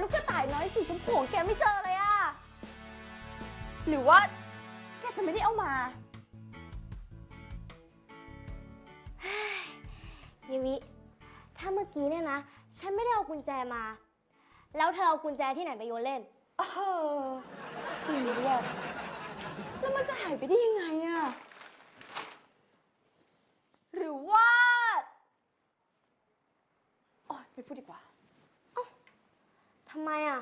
ลูกกระต่ายน้อยสีชมพูของแกไม่เจอเลยอะหรือว่าแกจะไม่ได้เอามายวิ ถ้าเมื่อกี้เนี่ยนะ ฉันไม่ได้เอากุญแจมา แล้วเธอเอากุญแจที่ไหนไปโยนเล่นเออจริงด้วยแล้วมันจะหายไปได้ยังไงอะหรือว่าอ๋อไม่พูดดีกว่า ทำไมอะ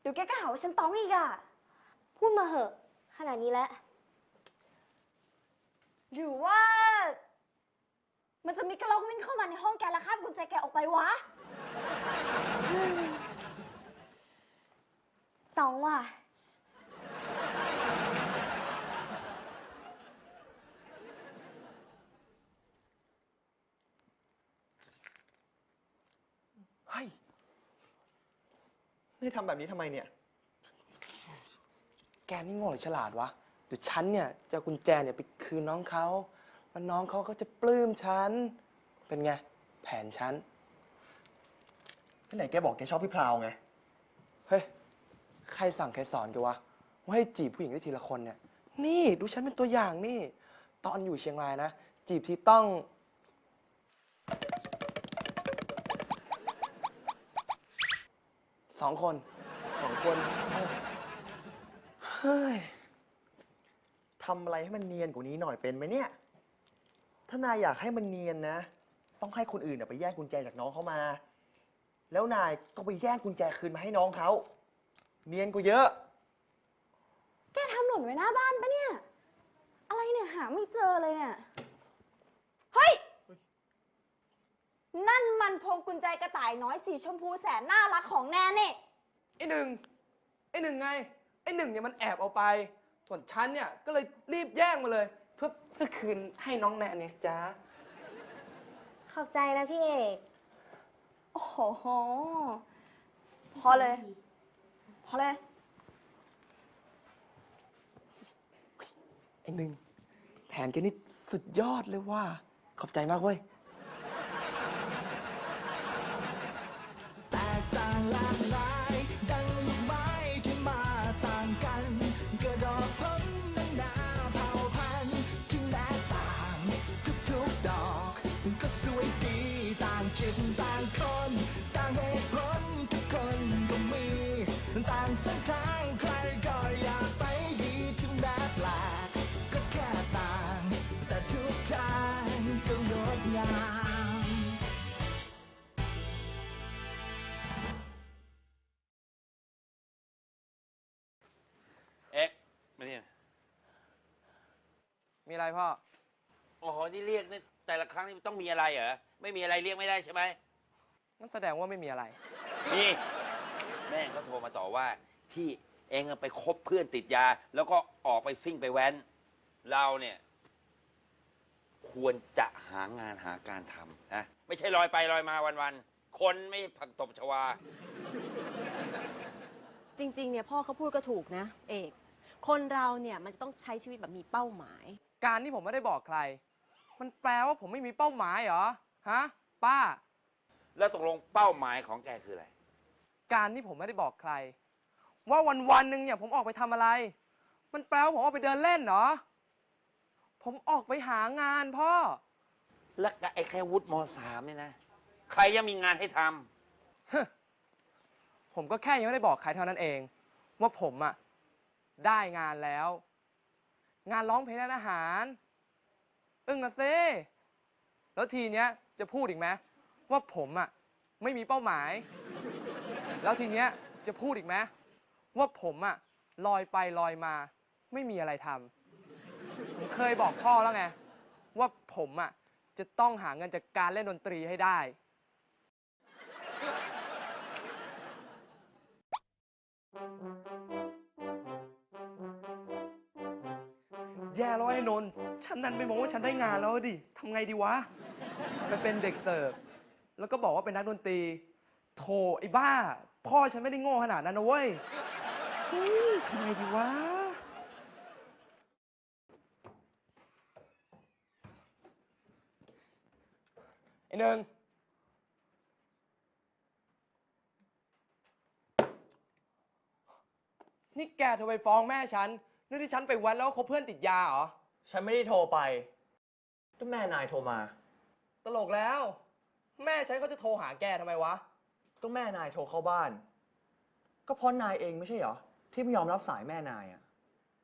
เดี๋ยวแกก็หาว่าฉันต้องอีกอะพูดมาเหอะ ขนาดนี้แล้ว หรือว่า มันจะมีกระรอกวิ่งเข้ามาในห้องแกแล้วคาบกุญแจแกออกไปวะ ต้องว่ะ นี่ทำแบบนี้ทำไมเนี่ย แกนี่โง่หรือฉลาดวะเดี๋ยวฉันเนี่ยจะเอากุญแจเนี่ยไปคืนน้องเขาแล้วน้องเขาก็จะปลื้มฉัน เป็นไง แผนฉัน ที่ไหนแกบอกแกชอบพี่พราวไง เฮ้ย ใครสั่งใครสอนแกันวะ ว่าให้จีบผู้หญิงได้ทีละคนเนี่ย นี่ดูฉันเป็นตัวอย่างนี่ ตอนอยู่เชียงรายนะ จีบที่ต้อง สองคนสองคนเฮ้ยทำอะไรให้มันเนียนกว่านี้หน่อยเป็นไหมเนี่ย ถ้านายอยากให้มันเนียนนะ ต้องให้คนอื่นน่ะไปแย่งกุญแจจากน้องเขามา แล้วนายก็ไปแย่งกุญแจคืนมาให้น้องเขา เนียนกว่าเยอะ แกทำหล่นไว้หน้าบ้านปะเนี่ย อะไรเนี่ยหาไม่เจอเลยเนี่ย เฮ้ย นั่นมันพวงกุญแจกระต่ายน้อยสีชมพูแสนน่ารักของแนนนี่ ไอ้หนึ่งไอ้หนึ่งไง ไอ้หนึ่งเนี่ยมันแอบเอาไป ส่วนฉันเนี่ยก็เลยรีบแย่งมาเลย เพื่อเพื่อคืนให้น้องแนนเนี่ยจ้าขอบใจนะพี่เอก โอ้โห พอเลย พอเลย ไอ้หนึ่งแผนแกนี่สุดยอดเลยว่า ขอบใจมากเว้ย ก อะไรพ่อโอ้โหนี่เรียกนี่แต่ละครั้งนี่ต้องมีอะไรเหรอ ไม่มีอะไรเรียกไม่ได้ใช่ไหม นั่นแสดงว่าไม่มีอะไรมีแม่ก็โทรมาต่อว่า ที่เองไปคบเพื่อนติดยา แล้วก็ออกไปซิ่งไปแว้น เราเนี่ย ควรจะหางานหาการทำนะไม่ใช่ลอยไปลอยมาวันๆคนไม่ผักตบชวา จริง ๆ เนี่ยพ่อเขาพูดก็ถูกนะ เอก คนเราเนี่ยมันจะต้องใช้ชีวิตแบบมีเป้าหมาย การที่ผมไม่ได้บอกใคร มันแปลว่าผมไม่มีเป้าหมายเหรอ ฮะ ป้า แล้วตกลงเป้าหมายของแกคืออะไร การที่ผมไม่ได้บอกใคร ว่าวันวันๆหนึ่งเนี่ยผมออกไปทำอะไร มันแปลว่าผมออกไปเดินเล่นเหรอ ผมออกไปหางานพ่อ แล้วไอ้แค่วุฒิมสามเนี่ยนะ ใครยังมีงานให้ทำผมก็แค่ยังไม่ได้บอกใครเท่านั้นเอง ว่าผมอะได้งานแล้ว งานร้องเพลงร้านอาหาร อึ้งนะเซิแล้วทีเนี้ยจะพูดอีกไหมว่าผมอะไม่มีเป้าหมาย แล้วทีเนี้ยจะพูดอีกไหมว่าผมอะลอยไปลอยมา ไม่มีอะไรทำผมเคยบอกพ่อแล้วไง ว่าผมอะจะต้องหาเงินจากการเล่นดนตรีให้ได้ แย่แล้วไอ้นนท์ฉันนั่นไปมองว่าฉันได้งานแล้วดิทำไงดีวะไปเป็นเด็กเสิร์ฟแล้วก็บอกว่าเป็นนักดนตรีโถไอ้บ้า พ่อฉันไม่ได้โง่ขนาดนั้นนะเว้ยทำไงดีวะ ไอ้หนึ่งนี่แกโทรไปฟ้องแม่ฉัน เรื่องที่ฉันไปแว้นแล้วก็คบเพื่อนติดยาเหรอ ฉันไม่ได้โทรไปก็แม่นายโทรมา ตลกแล้ว แม่ฉันก็จะโทรหาแกทำไมวะ ก็แม่นายโทรเข้าบ้าน ก็เพราะนายเองไม่ใช่เหรอ ที่ไม่ยอมรับสายแม่นายอะ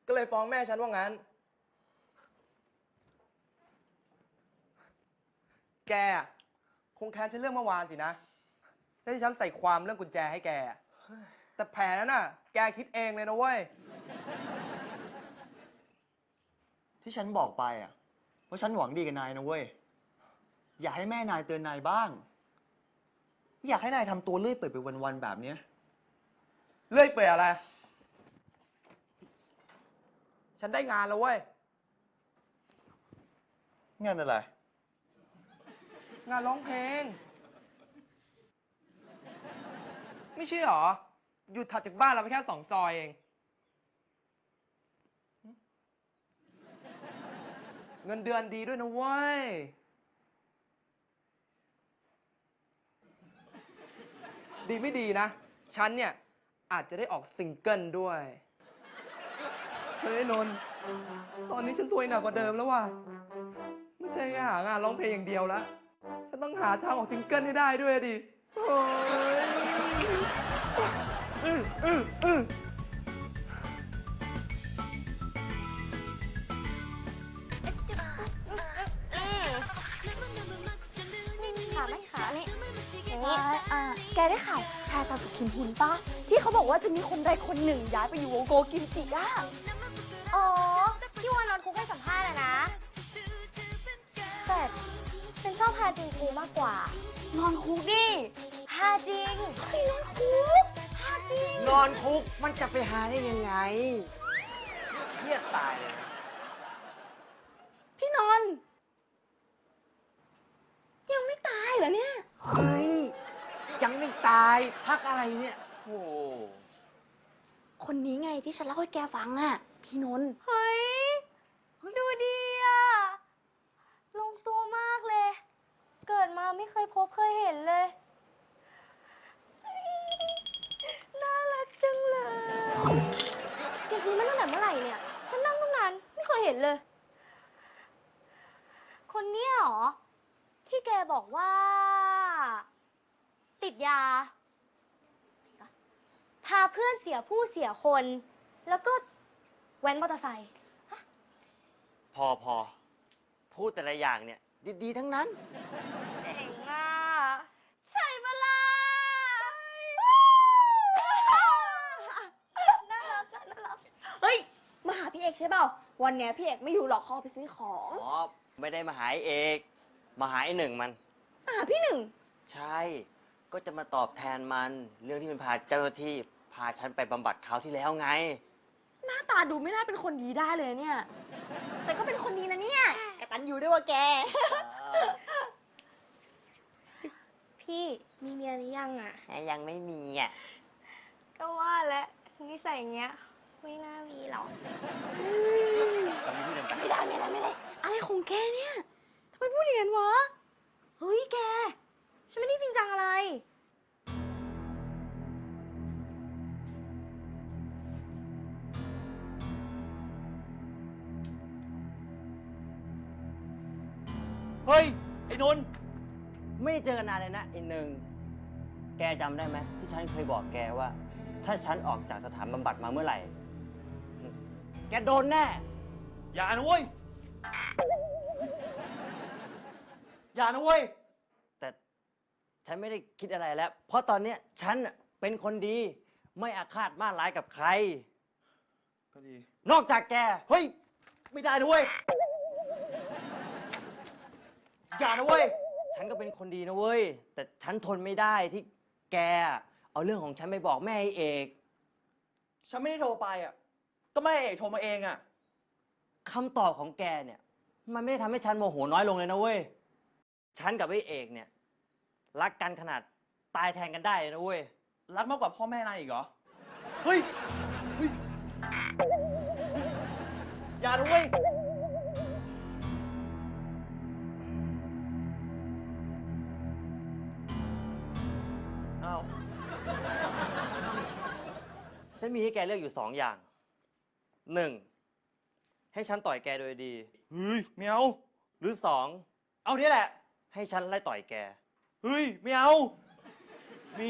ก็เลยฟ้องแม่ฉันว่างั้น แกอะคงแค้นฉันเรื่องเมื่อวานสินะแล้วที่ฉันใส่ความเรื่องกุญแจให้แกอะแต่แผลนั้นน่ะ แกคิดเองเลยนะเว้ย ที่ฉันบอกไปอะว่าฉันหวังดีกับนายนะเว้ย อยากให้แม่นายเตือนนายบ้าง อยากให้นายทำตัวเลื่อยเปื่อยไปวันๆแบบเนี้ย เลื่อยเปื่อยอะไร ฉันได้งานแล้วเว้ย งานอะไร งานร้องเพลง ไม่ใช่หรอ อยู่ถัดจากบ้านเราไปแค่สองซอยเอง เงินเดือนดีด้วยนะเว้ย ดีไม่ดีนะ ฉันเนี่ย อาจจะได้ออกซิงเกิลด้วย เฮ้ยนนท์ตอนนี้ฉันซวยหนักกว่าเดิมแล้วว่ะ ไม่ใช่แค่หางานร้องเพลงอย่างเดียวแล้ว ฉันต้องหาทางออกซิงเกิลให้ได้ด้วยดิ โอ้ยอื้ออื้ออื้อ แกได้ข่าวแพรจากับคิมพุนปะที่เขาบอกว่าจะมีคนใดคนหนึ่งย้ายไปอยู่วงโกกิมจิอะอ๋อที่วานอนคุกให้สัมภาษณ์อะนะ แต่ฉันชอบฮาจิงคูมากกว่านอนคุกดิฮาจิงเฮ้ยนอนคุกฮาจิงนอนคุกมันจะไปหาได้ยังไงเครียดตายเลยนะพี่นนท์ยังไม่ตายเหรอเนี่ยเฮ้ยยังไม่ ตายพักอะไรเนี่ย โอ้โหคนนี้ไงที่ฉันเล่าให้แกฟังอะพี่นนท์เฮ้ย ดูดีอะลงตัวมากเลย เกิดมาไม่เคยพบเคยเห็นเลย น่ารักจังเลยแกซื้อมาตั้งแต่เมื่อไหร่เนี่ย ฉันนั่งตั้งนานไม่เคยเห็นเลย คนเนี้ยเหรอ ที่แกบอกว่า ติดยา พาเพื่อนเสียผู้เสียคน แล้วก็แว้นมอเตอร์ไซค์พอพอพูดแต่ละอย่างเนี่ย ดีๆ ทั้งนั้น เจ๋งอะใช่ปะล่ะน่ารักอะน่ารักเฮ้ย มาหาพี่เอกใช่เปล่า วันเนี้ยพี่เอกไม่อยู่หรอกเขาเอาไปซื้อของอ๋อ ไม่ได้มาหาไอ้เอก มาหาไอ้หนึ่งมัน มาหาพี่หนึ่ง ใช่ ก็จะมาตอบแทนมันเรื่องที่มันพาเจ้าหน้าที่พาฉันไปบำบัดคราวที่แล้วไง หน้าตาดูไม่น่าเป็นคนดีได้เลยเนี่ย แต่ก็เป็นคนดีนะเนี่ยกตันอยู่ด้วยว่าแก พี่มีเมียหรือยังอะ ยังไม่มีอะ ก็ว่าแล้วนิสัยอย่างเงี้ย ไม่น่ามีหรอกไม่ได้ไม่ได้ไม่ได้ อะไรของแกเนี่ยทำไมพูดอย่างนั้นวะ เฮ้ยแก ฉันไม่ได้จริงจังอะไร เฮ้ย ไอ้นนท์ไม่ได้เจอกันนานเลยนะไอ้หนึ่ง แกจำได้ไหมที่ฉันเคยบอกแกว่า ถ้าฉันออกจากสถานบำบัดมาเมื่อไหร่ แกโดนแน่ อย่านะเว้ย อย่านะเว้ยแต่ ฉันไม่ได้คิดอะไรแล้ว เพราะตอนเนี้ยฉันน่ะเป็นคนดี ไม่อาฆาตมาร้ายกับใคร ก็ดี นอกจากแก เฮ้ย ไม่ได้นะเว้ยอย่านะเว้ย ฉันก็เป็นคนดีนะเว้ย แต่ฉันทนไม่ได้ที่แก เอาเรื่องของฉันไปบอกแม่ไอ้เอก ฉันไม่ได้โทรไปอะ ก็แม่เอกโทรมาเองอะ คำตอบของแกเนี่ย มันไม่ได้ทำให้ฉันโมโหน้อยลงเลยนะเว้ย ฉันกับไอ้เอกเนี่ย รักกันขนาดตายแทนกันได้เลยนะเว้ย รักมากกว่าพ่อแม่นายอีกเหรอ เฮ้ยเฮ้ยอย่านะเว้ยอ้าว ฉันมีให้แกเลือกอยู่สองอย่าง หนึ่ง ให้ฉันต่อยแกโดยดี เฮ้ยไม่เอาหรือสอง เอาเนี่ยแหละ ให้ฉันไล่ต่อยแก เฮ้ย ไม่เอา มี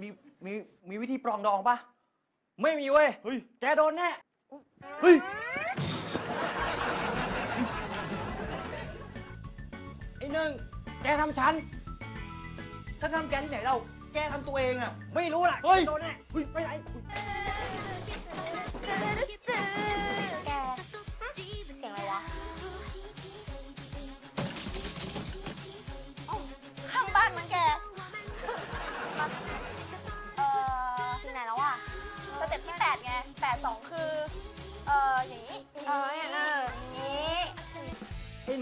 มี มี มีวิธีปรองดองปะไม่มีเว้ย เฮ้ย แกโดนแน่ เฮ้ย ไอ้หนึ่งแกทำฉัน ฉันทำแกที่ไหนเรา แกทำตัวเองอะไม่รู้ล่ะเฮ้ย แกโดนแน่ เฮ้ย ไปไหน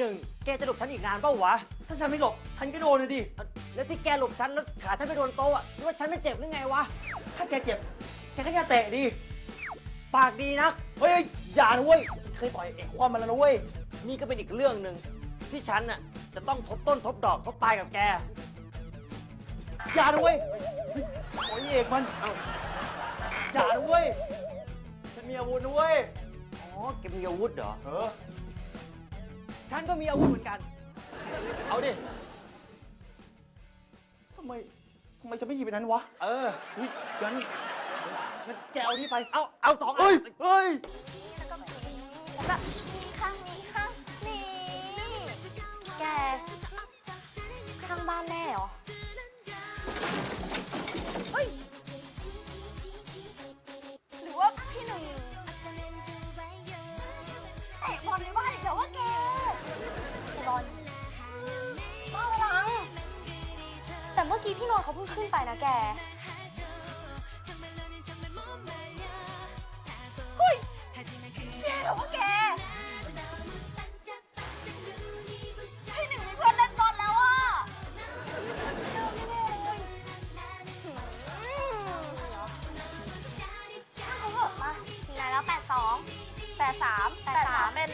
นึ่งแกจะหลบฉันอีกนานเปล่าวะ ถ้าฉันไม่หลบ ฉันก็โดนเลยดิ แล้วที่แกหลบฉันแล้วขาฉันไปโดนโต๊ะอะคิดว่าฉันไม่เจ็บหรือไงวะ ถ้าแกเจ็บ แกก็แค่เตะดิ ปากดีนัก เฮ้ยอย่านะเว้ย เคยต่อยเอกความมันแล้วนะเว้ย นี่ก็เป็นอีกเรื่องหนึ่งที่ฉันน่ะจะต้องทบต้นทบดอกทบปลายกับแก อย่านะเว้ยโอ้ยเอกมันเอ้าอย่านะเว้ยฉันมีอาวุธนะเว้ย อ๋อแกมีอาวุธเหรอ เออ ฉันก็มีอาวุธเหมือนกัน เอาดิ ทำไมทำไมฉันไม่หยิบไปนั้นวะเออ เฮ้ยงั้นงั้นแกเอาที่ไป เอา เอาสองอัเฮ้ยนเฮ้ย แล้วก็แบบนี้แล้วก็มีข้างนี้ข้างนี้แก ข้างบ้านแน่เหรอ เพิ่งขึ้นไปนะแกเฮ้ยแย่เหรอวะแกให้หนึ่งมีเพื่อนเล่นบอลแล้วอะเจอไม่แน่เลยช่างเขาเถอะมาทีไหนแล้วแปดสองแปดสามแปดสามเป็น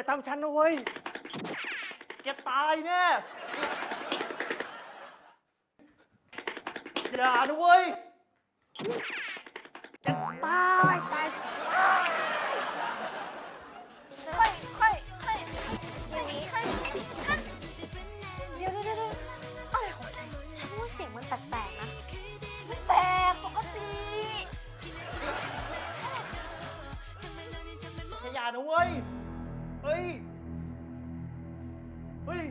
อย่าทำฉันนะเว้ยแกตายแน่อย่านะเว้ยตายตายไขว้ไขว้ไขว้อย่านี้ไขว้เดี๋ยวเดี๋ยวเดี๋ยวอะไรของแกฉันว่าเสียงมันแปลกๆนะแต่ปกติอย่านะเว้ย เฮ้ย เฮ้ย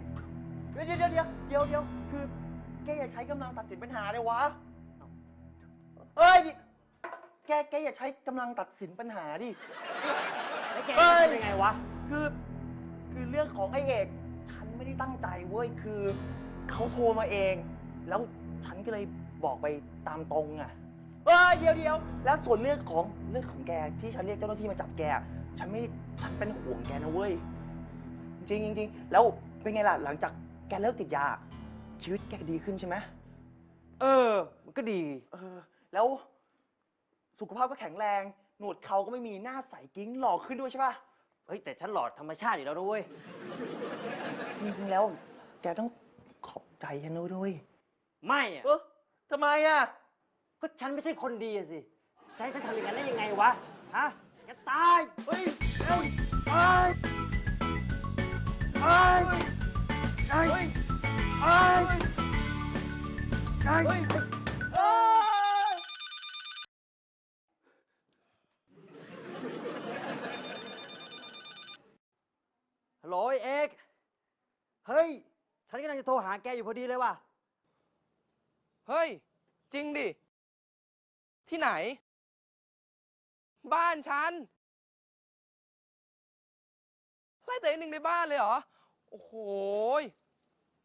เดี๋ยวเดี๋ยวเดี๋ยวเดี๋ยวเดี๋ยวคือแกอย่าใช้กำลังตัดสินปัญหาเลยวะเฮ้ยนี่แกแกอย่าใช้กำลังตัดสินปัญหาดิ แล้วแกเฮ้ยทำยังไงวะ คือ คือเรื่องของไอเอก ฉันไม่ได้ตั้งใจเว้ย คือเขาโทรมาเอง แล้วฉันก็เลยบอกไปตามตรงอะเอ้ยเดี๋ยวเดี๋ยวแล้วส่วนเรื่องของเรื่องของแกที่ฉันเรียกเจ้าหน้าที่มาจับแก ฉันไม่ ฉันเป็นห่วงแกนะเว้ย จริงจริงๆแล้วเป็นไงล่ะ หลังจากแกเลิกติดยา ชีวิตแกดีขึ้นใช่ไหมเออ มันก็ดี เออ แล้ว สุขภาพก็แข็งแรง หนวดเขาก็ไม่มีหน้าใสกิ้งหล่อขึ้นด้วยใช่ปะเฮ้ย แต่ฉันหลอดธรรมชาติอยู่แล้วนะเว้ย จริงๆแล้ว แกต้องขอบใจฉันด้วยไม่อะเออทำไมอะ ก็ฉันไม่ใช่คนดีอะสิจะให้ฉันทำอย่างนั้นได้ยังไงวะ ฮะแก ตาย เฮ้ย เฮ้ยเอ้ยเฮ้ยเฮ้ยเฮ้ยเฮ้ยเฮ้ยฮัลโหลเอก เฮ้ย ฉันกำลังจะโทรหาแกอยู่พอดีเลยว่ะ เฮ้ย จริงดิ ที่ไหน บ้านฉัน ไล่เตะหนึ่งในบ้านเลยเหรอ โอ้โหย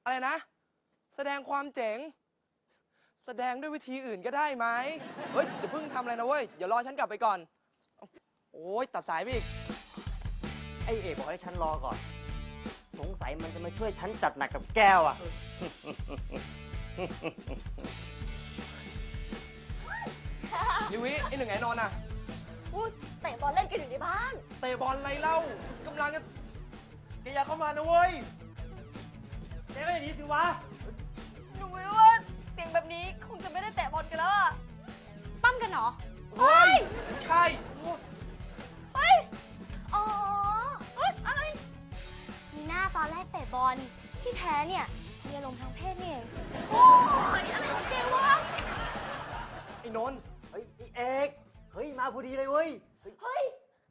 อะไรนะ แสดงความเจ๋ง แสดงด้วยวิธีอื่นก็ได้ไหมเฮ้ยอย่าเพิ่งทำอะไรนะเว้ย เดี๋ยวรอฉันกลับไปก่อน โอ้ยตัดสายไปอีก ไอ้เอกบอกให้ฉันรอก่อน สงสัยมันจะมาช่วยฉันจัดหนักกับแก้วอะนิวิไอหนึ่งไงนอนอะ พูดเตะบอลเล่นกันอยู่ในบ้านเเตะบอลอะไรเล่ากำลังจะ แกอย่าเข้ามานะเว้ยแกไม่หนีสิวะ หนูวิว่าเสียงแบบนี้คงจะไม่ได้แตะบอลกันแล้วอะปั้มกันเหรอเฮ้ย ใช่เฮ้ย อ๋อเฮ้ยอะไร มีหน้าตอนแรกเตะบอลที่แท้เนี่ยมีอารมณ์ทางเพศนี่เองโอ้ยอะไรของแกวะ ไอ้นนท์เฮ้ยไอ้เอกเฮ้ย มาพอดีเลยเว้ย เฮ้ย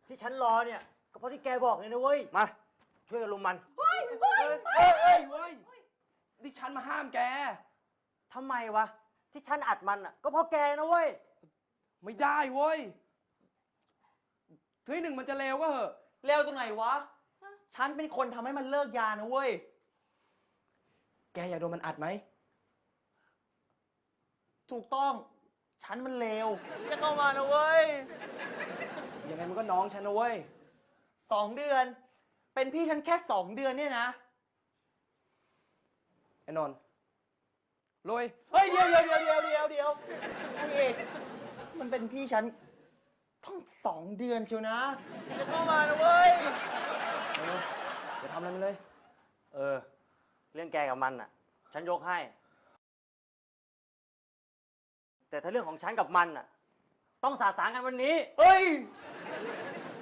ที่ฉันรอเนี่ย ก็เพราะที่แกบอกเลยนะเว้ย มา ช่วยกันลุมมันเฮ้ยเฮ้ยเฮ้ยเฮ้ยเฮ้ยนี่ฉันมาห้ามแก ทำไมวะ ที่ฉันอัดมันอะ ก็เพราะแกนะเว้ย ไม่ได้เว้ยเฮ้ยหนึ่งมันจะเลวก็เหอะ เร็วตรงไหนวะ ฉันเป็นคนทำให้มันเลิกยานะเว้ย แกอยากโดนมันอัดไหม ถูกต้อง ฉันมันเลวอย่าเข้ามานะเว้ยยังไงมันก็น้องฉันนะเว้ย สองเดือน เป็นพี่ฉันแค่สองเดือนเนี่ยนะไอ้นนท์ลุยเฮ้ยเดี๋ยวเดี๋ยวเดี๋ยวเดี๋ยวเดี๋ยวเดี๋ยวไอ้เอกมันเป็นพี่ฉันทั้งสองเดือนเชียวนะอย่าเข้ามานะเว้ยเอออย่าทำอะไรมันเลย เออ เรื่องแกกับมันอะ ฉันยกให้ แต่ถ้าเรื่องของฉันกับมันอะ ต้องสาสางกันวันนี้เฮ้ย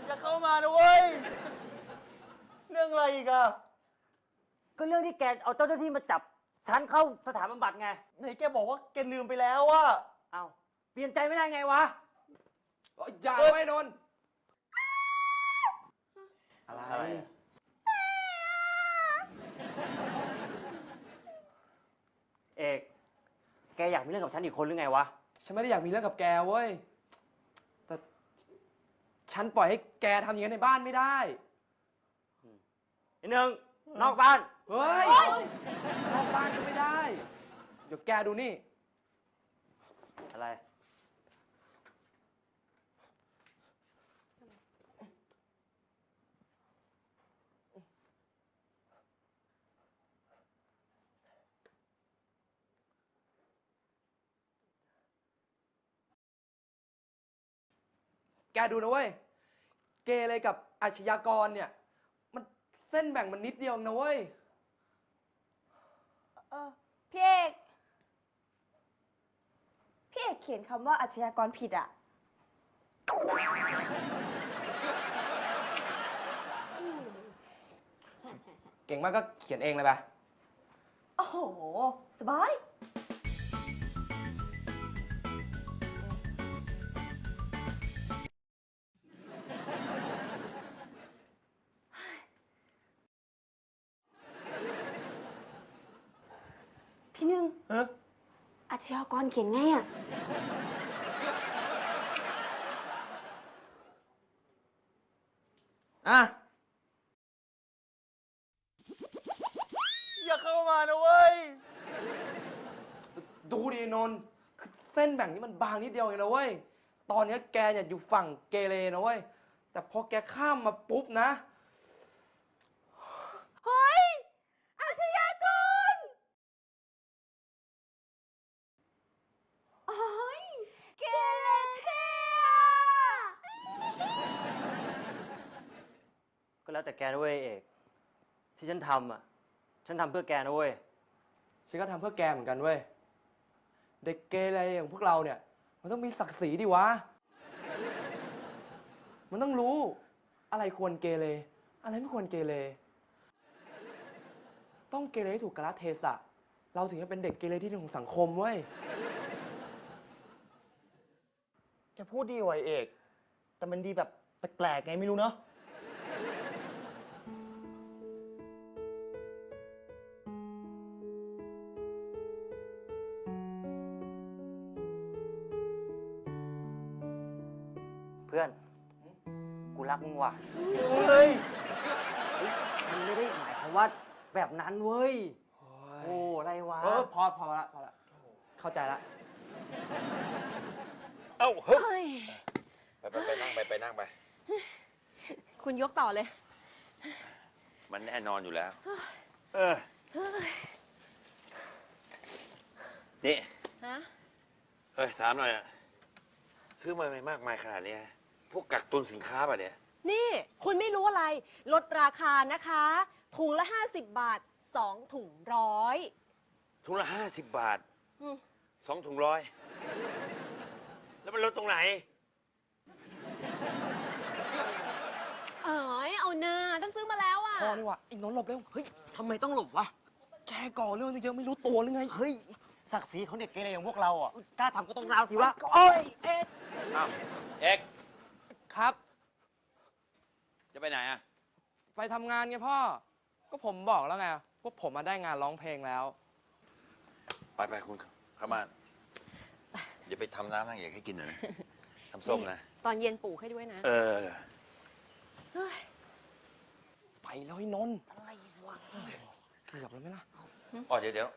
อย่าเข้ามานะเว้ย เรื่องอะไรอีกอะก็เรื่องที่แกเอาเจ้าหน้าที่มาจับ ฉันเข้าสถานบำบัดไง ไหนแกบอกว่าแกลืมไปแล้วอะเอาเปลี่ยนใจไม่ได้ไงวะ อย่าไว้นนท์อะไรอะไรอะเอก แกอยากมีเรื่องกับฉันอีกคนหรือไงวะ ฉันไม่ได้อยากมีเรื่องกับแกเว้ย แต่ ฉันปล่อยให้แกทำอย่างนั้นในบ้านไม่ได้ อีกหนึ่งนอกบ้าน เฮ้ยนอกบ้านก็ไม่ได้ เดี๋ยวแกดูนี่ อะไร แกดูนะเว้ย เกเรกับอาชญากรเนี่ยมัน เส้นแบ่งมันนิดเดียวเองนะเว้ย เออพี่เอก พี่เอกเขียนคำว่าอาชญากรผิดอะเก่งมากก็เขียนเองเลยปะ โอ้โห สบาย อาชญากรเขียนไงอะอะ อย่าเข้ามานะเว้ย ดูดินนท์คือเส้นแบ่งนี้มันบางนิดเดียวเองนะเว้ย ตอนเนี้ยแกเนี่ยอยู่ฝั่งเกเรนะเว้ย แต่พอแกข้ามมาปุ๊บนะ เฮ้ย อาชญากรโอ้ยเกเรเท่อะ ก็แล้วแต่แกนะเว้ยเอก ที่ฉันทำอะ ฉันทำเพื่อแกนะเว้ย ฉันก็ทำเพื่อแกเหมือนกันเว้ย เด็กเกเรอย่างพวกเราเนี่ย มันต้องมีศักดิ์ศรีดิวะ มันต้องรู้ อะไรควรเกเร อะไรไม่ควรเกเร ต้องเกเรให้ถูกกาลเทศะ เราถึงจะเป็นเด็กเกเรที่ดีของสังคมเว้ย แกพูดดีไวะไอ้เอก แต่มันดีแบบแปลกๆไงไม่รู้เนาะ ว่ะ เฮ้ย มันไม่ได้หมายความว่าแบบนั้นเว้ย โอ้อะไรวะ เออพอพอละพอละเข้าใจละ เอ้าเฮ้ยไปไปไปนั่งไปไปนั่งไป คุณยกต่อเลย มันแน่นอนอยู่แล้ว เออ นี่ ฮะเฮ้ย ถามหน่อยอะซื้อมาไม่มากมายขนาดเนี้ยพวกกักตุนสินค้าป่ะเนี่ย นี่คุณไม่รู้อะไร ลดราคานะคะ ถุงละ 50 บาท 2 ถุงร้อยถุงละห้าสิบบาทอืมสองถุงร้อยแล้วมันลดตรงไหน เอ๋ยเอาหน้าฉันซื้อมาแล้วอะ พอนี่วะไอ้นนท์หลบเร็ว เฮ้ยทำไมต้องหลบวะ แกก่อเรื่องเยอะไม่รู้ตัวหรือไง เฮ้ย ศักดิ์ศรีของเด็กเกเรอย่างพวกเราอะ กล้าทำก็ต้องราวสิวะ โอ้ย เอ๊ะอ้าว เอกครับจะ ไปไหนอะไปทำงานไงพ่อ ก็ผมบอกแล้วไงว่าผมมาได้งานร้องเพลงแล้ว ไปไปคุณเข้ามาอย่าไปทำน้ำนางเอกให้กินหน่อยนะทำส้มนะ ตอนเย็นปลูกให้ด้วยนะ เออไปแล้วไอ้นนท์อะไรวะเกือบแล้วไหมล่ะอ๋อเดี๋ยวเดี๋ยว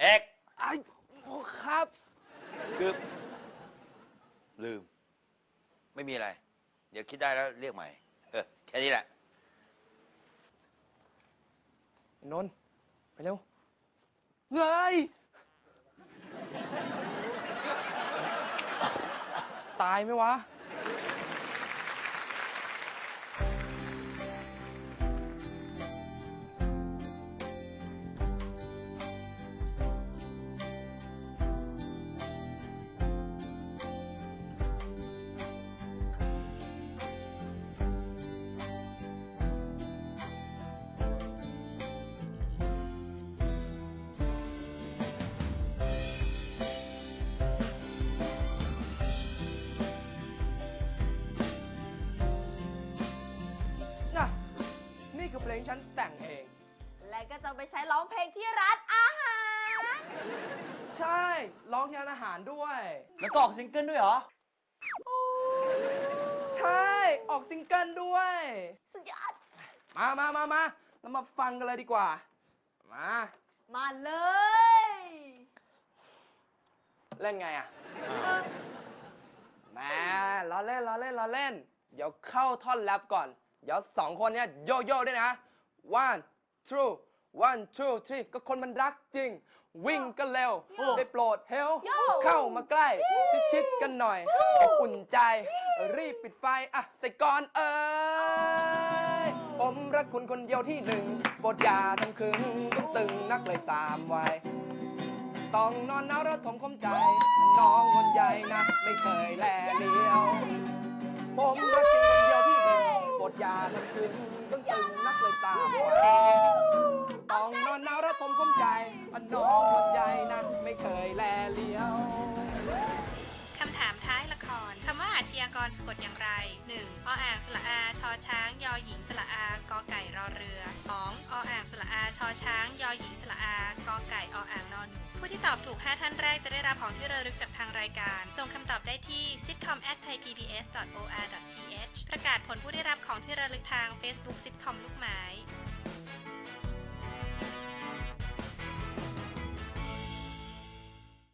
เอกไอ้โอ้ครับคือลืม ไม่มีอะไร เดี๋ยวคิดได้แล้วเรียกใหม่เออ แค่นี้แหละ นนท์ไปเร็วเงยตายไหมวะน่ะ ไปใช้ร้องเพลงที่ร้านอาหาร ใช่ ร้องที่ร้านอาหารด้วย แล้วก็ออกซิงเกิลด้วยเหรอ ใช่ ออกซิงเกิลด้วย สุดยอด มามามามาเรามาฟังกันเลยดีกว่า มา มาเลย เล่นไงอะแหม่ล้อเล่นล้อเล่นล้อเล่น เดี๋ยวเข้าท่อนแรปก่อน เดี๋ยวสองคนเนี้ยโยโย่ด้วยนะ one two one two three ก็คนมันรักจริง วิ่งก็เร็ว ได้โปรดเฮล เข้ามาใกล้ ชิดๆกันหน่อยอบอุ่นใจ รีบปิดไฟ อะ ใส่ก่อนเอ้ย ผมรักคุณคนเดียวที่หนึ่งโปรดอย่าทำคึงต้องตึงนักเลยสามวัยต้องนอนหนาวระทมคมใจ น้องคนใหญ่นะ ไม่เคยแลเลี้ยว ผมรักจริงคนเดียวที่หนึ่งโปรดอย่าทำคืนต้องตึงนักเลยตามไว้ ต้องนอนหนาวระทมคมใจน้องคนใหญ่นะไม่เคยแลเลี้ยว คำถามท้ายละครคำว่าอาชญากรสะกดอย่างไร 1. ออ่างสระอาชอช้าง ยอหญิงสระอากอไก่รอเรือ 2. ออ่างสระอาชอช้าง ยอหญิงสระอากอไก่ออ่างนอนหนูผู้ที่ตอบถูก 5 ท่านแรกจะได้รับของที่ระลึกจากทางรายการ ส่งคำตอบได้ที่ sitcom@thaipbs.or.th ประกาศผลผู้ได้รับของที่ระลึกทาง Facebook sitcom ลูกไม้